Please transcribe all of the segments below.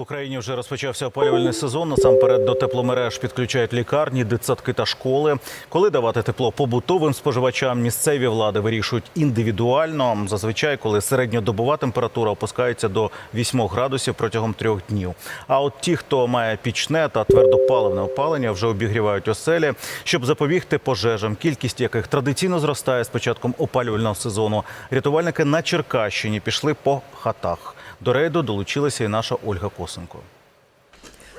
В Україні вже розпочався опалювальний сезон. Насамперед до тепломереж підключають лікарні, дитсадки та школи. Коли давати тепло побутовим споживачам, місцеві влади вирішують індивідуально. Зазвичай, коли середньодобова температура опускається до 8 градусів протягом трьох днів. А от ті, хто має пічне та твердопаливне опалення, вже обігрівають оселі, щоб запобігти пожежам, кількість яких традиційно зростає з початком опалювального сезону. Рятувальники на Черкащині пішли по хатах. До рейду долучилася і наша Ольга Косенко.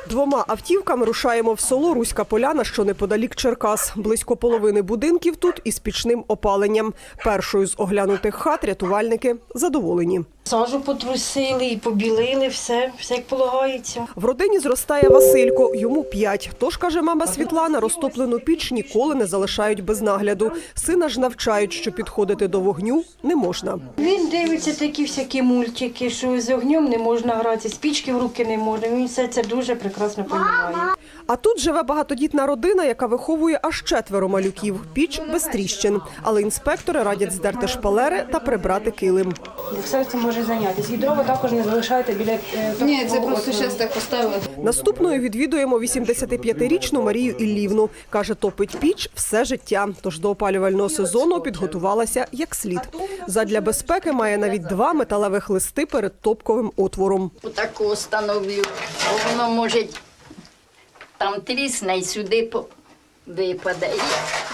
Двома автівками рушаємо в село Руська Поляна, що неподалік Черкас. Близько половини будинків тут із пічним опаленням. Першою з оглянутих хат рятувальники задоволені. Сажу потрусили і побілили, все, все як полагається. В родині зростає Василько, йому п'ять. Тож, каже мама Світлана, розтоплену піч ніколи не залишають без нагляду. Сина ж навчають, що підходити до вогню не можна. Він дивиться такі всякі мультики, що з огнем не можна грати, спічки в руки не можна. Він все це дуже прекрасно розуміє. А тут живе багатодітна родина, яка виховує аж четверо малюків. Піч без тріщин. Але інспектори радять здерти шпалери та прибрати килим. Все це може зайнятися. І дрова також не залишайте біля е, Ні, це просто зараз так поставили. Наступною відвідуємо 85-річну Марію Іллівну. Каже, топить піч все життя. Тож до опалювального сезону підготувалася як слід. Задля безпеки має навіть два металевих листи перед топковим отвором. Отаку встановлю. Бо воно може там трісне і сюди випаде. І,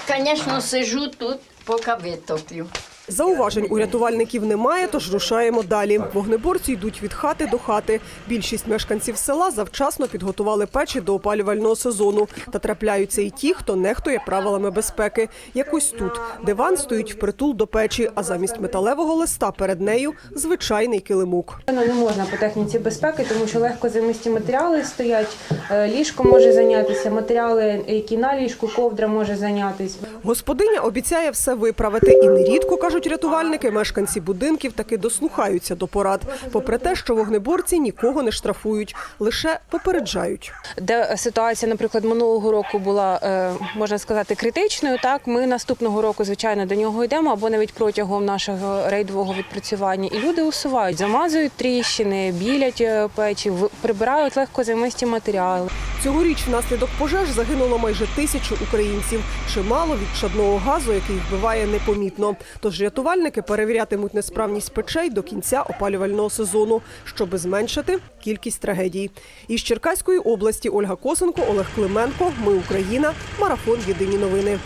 звісно, сижу тут, поки витоплю. Зауважень у рятувальників немає, тож рушаємо далі. Вогнеборці йдуть від хати до хати. Більшість мешканців села завчасно підготували печі до опалювального сезону. Та трапляються і ті, хто нехтує правилами безпеки. Якось тут диван стоїть впритул до печі, а замість металевого листа перед нею звичайний килимок. Не можна по техніці безпеки, тому що легко замисті матеріали стоять. Е, Ліжко може зайнятися, матеріали, які на ліжку, ковдра може зайнятися. Господиня обіцяє все виправити. І нерідко, кажуть рятувальники, мешканці будинків таки дослухаються до порад. Попри те, що вогнеборці нікого не штрафують, лише попереджають. Де ситуація, наприклад, минулого року була, е, можна сказати, критичною. Так, ми наступного року, звичайно, до нього йдемо, або навіть протягом нашого рейдового відпрацювання. І люди усувають, замазують тріщини, білять е, печі, прибирають легкозаймисті матеріали. Цьогоріч внаслідок пожеж загинуло майже тисячу українців. Чимало від чадного газу, який вбиває непомітно. Тож рятувальники перевірятимуть несправність печей до кінця опалювального сезону, щоб зменшити кількість трагедій. Із Черкаської області Ольга Косенко, Олег Клименко. Ми Україна. Марафон. Єдині новини.